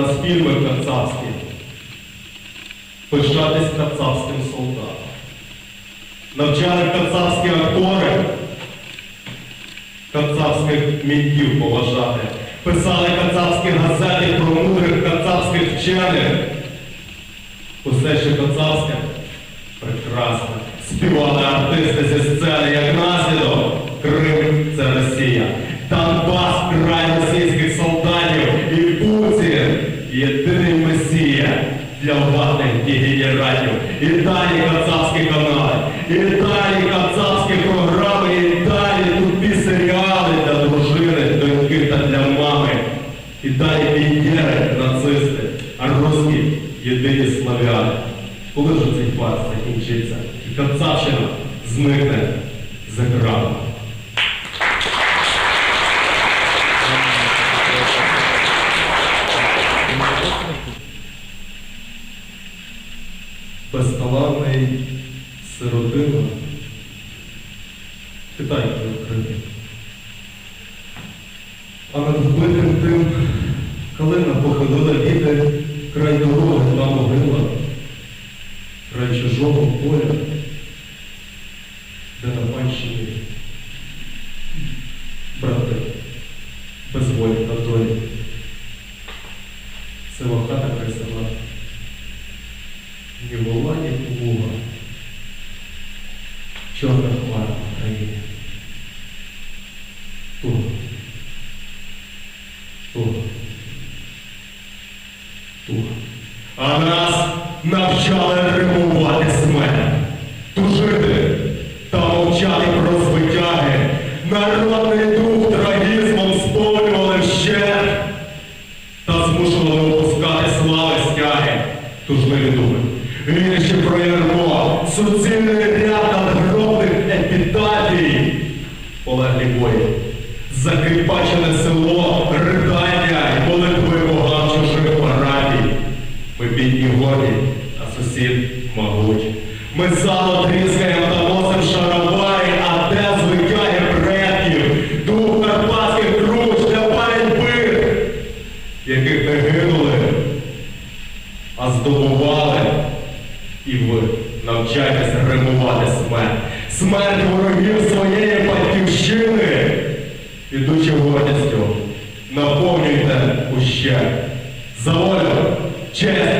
на спільми кацапські, пишатись кацапським солдатом. Навчали кацапські актори, кацапських мінтів поважати, писали кацапські газети про мудрих кацапських вчених. Усе, що кацапське прекрасне. Співали артисти зі сцени, як на... владних. І далі кацапські канали, і далі кацапські програми, і далі тупі серіали для дружини, доньки та для мами. І далі піонери, нацисти, а русські єдині славяни. Коли ж цей фарс закінчиться? І Кацапщина зникне з екрану. Безталанний сиротина. Питайте України. А над вбитим тим калина похилила віти, край дороги та могила, край чужого поля, де на панщині А нас навчали римувати смерть, тужити та мовчати про звитяги. Народний дух трагізмом сповнювали вщент та змушували опускати слави стяги. Тужливі думи. Вірші про ярмо, суцільний ряд Полеглі бої, закріпачене село, ридання і молитви богам чужих парафій. Ми бідні горді, а сусід могуть. Ми сало тріскаємо та носим шаровари, а де звикає предків, дух карпатських круч, де пам'ять яких не гинули, а здобували. І ви навчайтесь римувати смерть. Смерть ворогів своєї батьківщини. Ідучи гордістю, наповнюйте ущерб. За волю, честь